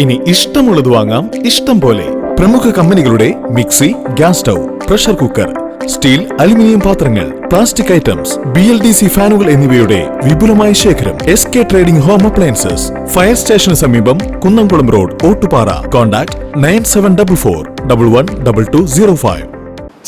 ഇനി ഇഷ്ടമുള്ളത് വാങ്ങാം. ഇഷ്ടം പോലെ പ്രമുഖ കമ്പനികളുടെ mixie gas stove pressure cooker steel aluminium പാത്രങ്ങൾ plastic items B L D C ഫാനുകൾ എന്നിവയുടെ വിപുലമായ ശേഖരം S K trading home appliances fire സ്റ്റേഷന് സമീപം Kunnamkulam road Ottupara. Contact nine seven double four double one double two zero five.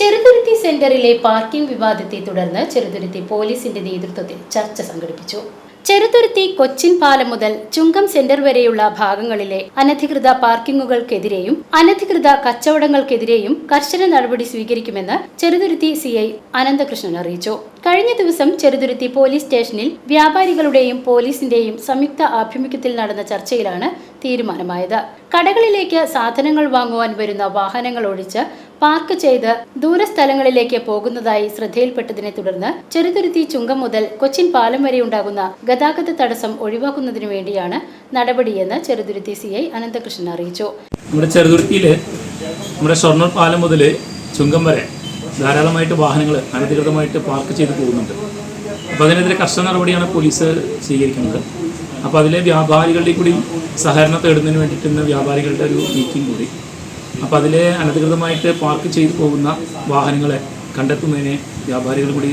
Cheruthuruthy സെന്ററിലെ parking വിവാദത്തെ തുടർന്ന് ചെറുതുരുത്തി പോലീസിന്റെ നേതൃത്വത്തിൽ ചർച്ച സംഘടിപ്പിച്ചു. ചെറുതുരുത്തി കൊച്ചിൻ പാലം മുതൽ ചുങ്കം സെന്റർ വരെയുള്ള ഭാഗങ്ങളിലെ അനധികൃത പാർക്കിങ്ങുകൾക്കെതിരെയും അനധികൃത കച്ചവടങ്ങൾക്കെതിരെയും കർശന നടപടി സ്വീകരിക്കുമെന്ന് ചെറുതുരുത്തി സി ഐ അനന്തകൃഷ്ണൻ അറിയിച്ചു. കഴിഞ്ഞ ദിവസം ചെറുതുരുത്തി പോലീസ് സ്റ്റേഷനിൽ വ്യാപാരികളുടെയും പോലീസിന്റെയും സംയുക്ത ആഭിമുഖ്യത്തിൽ നടന്ന ചർച്ചയിലാണ് തീരുമാനമായത്. കടകളിലേക്ക് സാധനങ്ങൾ വാങ്ങുവാൻ വരുന്ന വാഹനങ്ങൾ ഒഴിച്ച് പാർക്ക് ചെയ്ത് ദൂരസ്ഥലങ്ങളിലേക്ക് പോകുന്നതായി ശ്രദ്ധയിൽപ്പെട്ടതിനെ തുടർന്ന് ചെറുതുരുത്തി ചുങ്കം മുതൽ കൊച്ചിൻ പാലം വരെ ഉണ്ടാകുന്ന ഗതാഗത തടസ്സം ഒഴിവാക്കുന്നതിനു വേണ്ടിയാണ് നടപടിയെന്ന് ചെറുതുരുത്തി സി ഐ അനന്തകൃഷ്ണൻ അറിയിച്ചു. നമ്മുടെ ചെറുതുരുത്തിയിൽ നമ്മുടെ ഷൊർണൂർ പാലം മുതൽ ചുങ്കം വരെ ധാരാളമായിട്ട് വാഹനങ്ങൾ അനധികൃതമായിട്ട് പാർക്ക് ചെയ്ത് പോകുന്നുണ്ട്. അപ്പോൾ അതിനെതിരെ കർശന നടപടിയാണ് പോലീസ് സ്വീകരിക്കുന്നത്. അപ്പോൾ അതിലെ വ്യാപാരികളുടെ കൂടി സഹകരണം തേടുന്നതിന് വേണ്ടിയിട്ട് വ്യാപാരികളുടെ ഒരു മീറ്റിംഗ് കൂടി. അപ്പോൾ അതിലെ അനധികൃതമായിട്ട് പാർക്ക് ചെയ്തു പോകുന്ന വാഹനങ്ങളെ കണ്ടെത്തുന്നതിന് വ്യാപാരികൾ കൂടി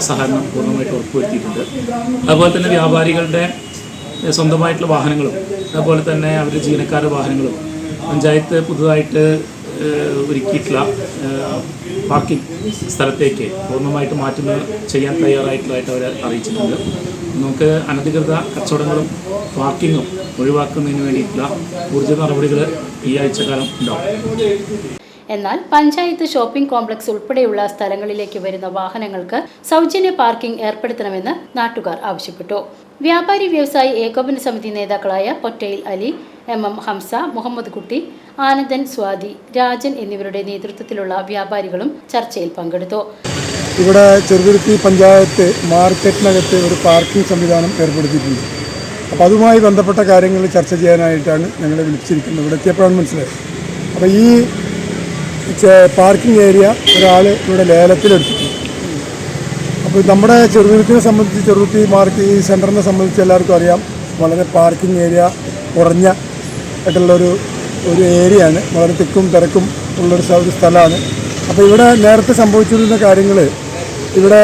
സഹകരണം പൂർണമായിട്ട് ഉറപ്പുവരുത്തിയിട്ടുണ്ട് അതുപോലെ തന്നെ വ്യാപാരികളുടെ സ്വന്തമായിട്ടുള്ള വാഹനങ്ങളും അതുപോലെ തന്നെ അവരുടെ ജീവനക്കാരുടെ വാഹനങ്ങളും പഞ്ചായത്ത് പുതുതായിട്ട് ഒരുക്കിയിട്ടുള്ള പാർക്കിംഗ് സ്ഥലത്തേക്ക് പൂർണമായിട്ട് മാറ്റുന്ന ചെയ്യാൻ തയ്യാറായിട്ടുള്ളതായിട്ട് അവർ അറിയിച്ചിട്ടുണ്ട്. നമുക്ക് അനധികൃത കച്ചവടങ്ങളും പാർക്കിങ്ങും ഒഴിവാക്കുന്നതിന് വേണ്ടിയിട്ടുള്ള ഊർജ നടപടികൾ ഈ ആഴ്ചക്കാലം ഉണ്ടാവും. എന്നാൽ പഞ്ചായത്ത് ഷോപ്പിംഗ് കോംപ്ലക്സ് ഉൾപ്പെടെയുള്ള സ്ഥലങ്ങളിലേക്ക് വരുന്ന വാഹനങ്ങൾക്ക് സൗജന്യ പാർക്കിംഗ് ഏർപ്പെടുത്തണമെന്ന് നാട്ടുകാർ ആവശ്യപ്പെട്ടു. വ്യാപാരി വ്യവസായി ഏകോപന സമിതി നേതാക്കളായ പൊറ്റയിൽ അലി എം എം ഹംസ മുഹമ്മദ് കുട്ടി ആനന്ദൻ സ്വാതി രാജൻ എന്നിവരുടെ നേതൃത്വത്തിലുള്ള വ്യാപാരികളും ചർച്ചയിൽ പങ്കെടുത്തു. ഇവിടെ ചെറുതുരുത്തി പഞ്ചായത്ത് മാർക്കറ്റിനകത്ത് ഒരു പാർക്കിംഗ് സംവിധാനം ഏർപ്പെടുത്തിയിട്ടുണ്ട്. അപ്പോൾ അതുമായി ബന്ധപ്പെട്ട കാര്യങ്ങൾ ചർച്ച ചെയ്യാനായിട്ടാണ് ഞങ്ങളെ വിളിച്ചിരിക്കുന്നത്. ഇവിടെ എത്തിയപ്പോഴാണ് മനസ്സിലായത്. അപ്പോൾ ഈ പാർക്കിംഗ് ഏരിയ ഒരാൾ ഇവിടെ ലേലത്തിലെടുത്തിട്ടുണ്ട്. അപ്പോൾ നമ്മുടെ ചെറുതുരുത്തിനെ സംബന്ധിച്ച് ചെറുതുരുത്തി മാർക്ക് ഈ സെന്ററിനെ സംബന്ധിച്ച് എല്ലാവർക്കും അറിയാം. വളരെ പാർക്കിംഗ് ഏരിയ കുറഞ്ഞ ആയിട്ടുള്ളൊരു ഒരു ഏരിയയാണ്. വളരെ തിക്കും തിരക്കും ഉള്ളൊരു ഒരു സ്ഥലമാണ്. അപ്പോൾ ഇവിടെ നേരത്തെ സംഭവിച്ചിരുന്ന കാര്യങ്ങൾ ഇവിടെ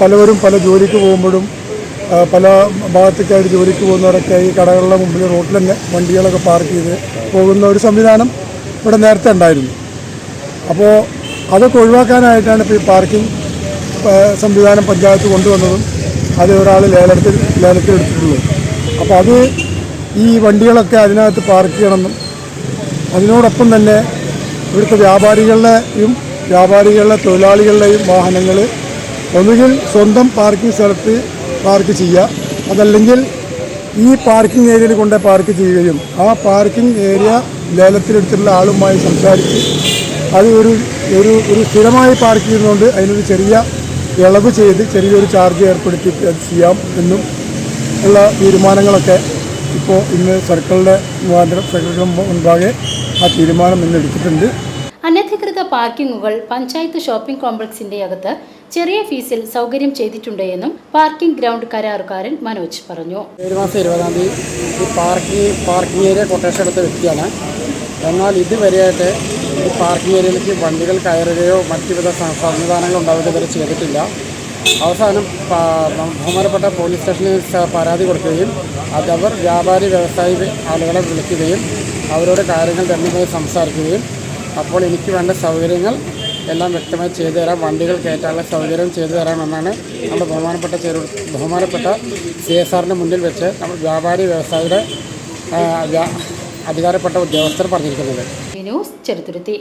പലവരും പല ജോലിക്ക് പോകുമ്പോഴും പല ഭാഗത്തേക്കായിട്ട് ജോലിക്ക് പോകുന്നവരൊക്കെ ഈ കടകളുടെ മുമ്പിൽ റോട്ടിൽ തന്നെ വണ്ടികളൊക്കെ പാർക്ക് ചെയ്ത് പോകുന്ന ഒരു സംവിധാനം ഇവിടെ നേരത്തെ ഉണ്ടായിരുന്നു. അപ്പോൾ അതൊക്കെ ഒഴിവാക്കാനായിട്ടാണ് ഇപ്പോൾ ഈ പാർക്കിംഗ് സംവിധാനം പഞ്ചായത്ത് കൊണ്ടുവന്നതും അത് ഒരാൾ ലേലത്തിൽ ലേലത്തിൽ എടുത്തിട്ടുള്ളത്. അപ്പോൾ അത് ഈ വണ്ടികളൊക്കെ അതിനകത്ത് പാർക്ക് ചെയ്യണമെന്നും അതിനോടൊപ്പം തന്നെ ഇവിടുത്തെ വ്യാപാരികളുടെയും വ്യാപാരികളുടെ തൊഴിലാളികളുടെയും വാഹനങ്ങൾ ഒന്നുകിൽ സ്വന്തം പാർക്കിംഗ് സ്ഥലത്ത് പാർക്ക് ചെയ്യുക. അതല്ലെങ്കിൽ ഈ പാർക്കിംഗ് ഏരിയയിൽ കൊണ്ട് പാർക്ക് ചെയ്യുകയും ആ പാർക്കിംഗ് ഏരിയ ലേലത്തിലെടുത്തിട്ടുള്ള ആളുമായി സംസാരിച്ച് അത് ഒരു ഒരു ഒരു സ്ഥിരമായി പാർക്ക് ചെയ്യുന്നതുകൊണ്ട് അതിനൊരു ചെറിയ ഇളവ് ചെയ്ത് ചെറിയൊരു ചാർജ് ഏർപ്പെടുത്തി അത് ചെയ്യാം എന്നും ഉള്ള തീരുമാനങ്ങളൊക്കെ ഇപ്പോൾ ഇന്ന് സർക്കിളിന്റെ മുഖാന്തരം സെക്രട്ടറി മുൻപാകെ ആ തീരുമാനം ഇന്ന് എടുത്തിട്ടുണ്ട്. അനധികൃത പാർക്കിങ്ങുകൾ പഞ്ചായത്ത് ഷോപ്പിംഗ് കോംപ്ലക്സിന്റെ അകത്ത് ചെറിയ ഫീസിൽ സൗകര്യം ചെയ്തിട്ടുണ്ട് എന്നും പാർക്കിംഗ് ഗ്രൗണ്ട് കരാറുകാരൻ മനോജ് പറഞ്ഞു. ഏഴ് മാസം ഇരുപതാം തീയതി ഈ പാർക്കിംഗ് പാർക്കിംഗ് ഏരിയ കൊട്ടേഷൻ എടുത്ത വ്യക്തിയാണ്. എന്നാൽ ഇതുവരെയായിട്ട് ഈ പാർക്കിംഗ് ഏരിയയിലേക്ക് വണ്ടികൾ കയറുകയോ മറ്റുവിധ സംവിധാനങ്ങൾ ഉണ്ടാവുകയോ ഇതുവരെ ചെയ്തിട്ടില്ല. അവസാനം ബഹുമാനപ്പെട്ട പോലീസ് സ്റ്റേഷനിൽ പരാതി കൊടുക്കുകയും അതവർ വ്യാപാരി വ്യവസായി ആളുകളെ വിളിക്കുകയും അവരോട് കാര്യങ്ങൾ തന്നെ സംസാരിക്കുകയും അപ്പോൾ എനിക്ക് വേണ്ട സൗകര്യങ്ങൾ എല്ലാം വ്യക്തമായി ചെയ്തു തരാം. വണ്ടികൾ കയറ്റാനുള്ള സൗകര്യം ചെയ്തു തരാമെന്നാണ് നമ്മുടെ ബഹുമാനപ്പെട്ട ചെറു ബഹുമാനപ്പെട്ട സി എസ് ആറിന്റെ മുന്നിൽ വെച്ച് നമ്മൾ വ്യാപാരി വ്യവസായിയുടെ അധികാരപ്പെട്ട ഉദ്യോഗസ്ഥർ പറഞ്ഞിരിക്കുന്നത്. ന്യൂസ് ചെറുതുരുത്തി